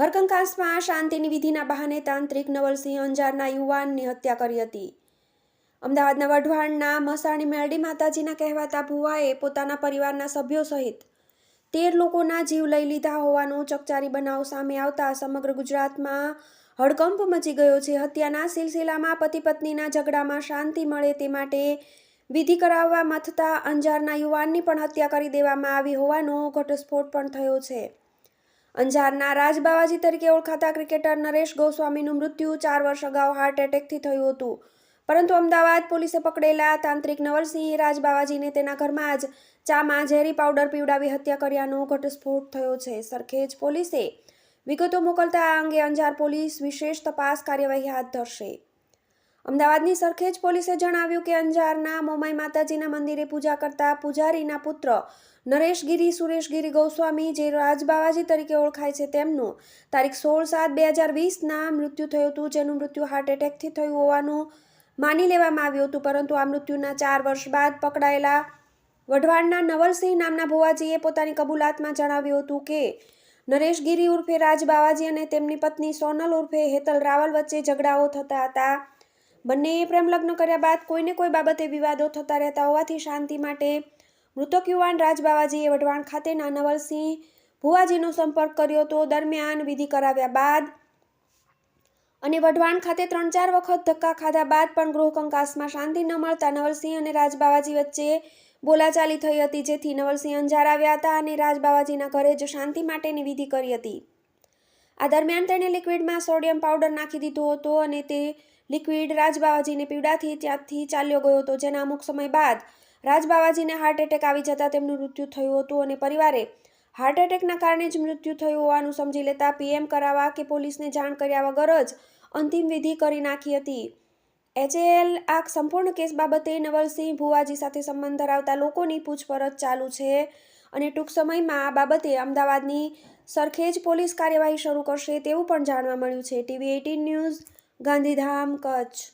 ઘરકંકાસમાં શાંતિની વિધિના બહાને તાંત્રિક નવલસિંહ અંજારના યુવાનની હત્યા કરી હતી. અમદાવાદના વઢવાણના મસાણી મેરડી માતાજીના કહેવાતા ભુવાએ પોતાના પરિવારના સભ્યો સહિત તેર લોકોના જીવ લઈ લીધા હોવાનો ચકચારી બનાવ સામે આવતા સમગ્ર ગુજરાતમાં હડકંપ મચી ગયો છે. હત્યાના સિલસિલામાં પતિ પત્નીના ઝઘડામાં શાંતિ મળે તે માટે વિધિ કરાવવા મથતા અંજારના યુવાનની પણ હત્યા કરી દેવામાં આવી હોવાનો ઘટસ્ફોટ પણ થયો છે. અંજારના રાજબાવાજી તરીકે ઓળખાતા ક્રિકેટર નરેશ ગોસ્વામીનું મૃત્યુ ચાર વર્ષ અગાઉ હાર્ટ એટેકથી થયું હતું. પરંતુ અમદાવાદ પોલીસે પકડેલા તાંત્રિક નવલસિંહ રાજબાવાજીને તેના ઘરમાં જ ચામાં ઝેરી પાવડર પીવડાવી હત્યા કર્યાનો ઘટસ્ફોટ થયો છે. સરખેજ પોલીસે વિગતો મોકલતા આ અંગે અંજાર પોલીસ વિશેષ તપાસ કાર્યવાહી હાથ ધરશે. અમદાવાદની સરખેજ પોલીસે જણાવ્યું કે અંજારના મોમાઈ માતાજીના મંદિરે પૂજા કરતા પૂજારીના પુત્ર નરેશગીરી સુરેશગીરી ગોસ્વામી જે રાજબાવાજી તરીકે ઓળખાય છે તેમનું તારીખ સોળ સાત બે હજાર વીસના મૃત્યુ થયું હતું, જેનું મૃત્યુ હાર્ટ એટેકથી થયું હોવાનું માની લેવામાં આવ્યું હતું, પરંતુ આ મૃત્યુના ચાર વર્ષ બાદ પકડાયેલા વઢવાડના નવલસિંહ નામના ભુવાજીએ પોતાની કબૂલાતમાં જણાવ્યું હતું કે નરેશગીરી ઉર્ફે રાજ બાવાજી અને તેમની પત્ની સોનલ ઉર્ફે હેતલ રાવલ વચ્ચે ઝઘડાઓ થતા હતા. બંનેએ પ્રેમ લગ્ન કર્યા બાદ કોઈને કોઈ બાબતે વિવાદો થતા રહેતા હોવાથી શાંતિ માટે મૃતક યુવાન રાજ બાવાજીએ વઢવાણ ખાતેના નવલસિંહ ભુવાજીનો સંપર્ક કર્યો હતો. દરમિયાન વિધિ કરાવ્યા બાદ અને વઢવાણ ખાતે ત્રણ ચાર વખત ધક્કા ખાધા બાદ પણ ગૃહ કંકાસમાં શાંતિ ન મળતા નવલસિંહ અને રાજબાવાજી વચ્ચે બોલાચાલી થઈ હતી, જેથી નવલસિંહ અંજાર આવ્યા હતા અને રાજબાવાજીના ઘરે જ શાંતિ માટેની વિધિ કરી હતી. આ દરમિયાન તેણે લિક્વિડમાં સોડિયમ પાવડર નાખી દીધો હતો અને તે લિક્વિડ રાજબાવાજીને પીવડાથી ત્યાંથી ચાલ્યો ગયો હતો. જેના અમુક સમય બાદ રાજબાવાજીને હાર્ટ એટેક આવી જતાં તેમનું મૃત્યુ થયું હતું અને પરિવારે હાર્ટ એટેકના કારણે જ મૃત્યુ થયું હોવાનું સમજી લેતા પીએમ કરાવવા કે પોલીસને જાણ કર્યા વગર જ અંતિમ વિધિ કરી નાખી હતી. એચએએલ આ સંપૂર્ણ કેસ બાબતે નવલસિંહ ભુવાજી સાથે સંબંધ ધરાવતા લોકોની પૂછપરછ ચાલુ છે અને ટૂંક સમયમાં આ બાબતે અમદાવાદની સરખેજ પોલીસ કાર્યવાહી શરૂ કરશે તેવું પણ જાણવા મળ્યું છે. TV eighteen news Gandhidham Kutch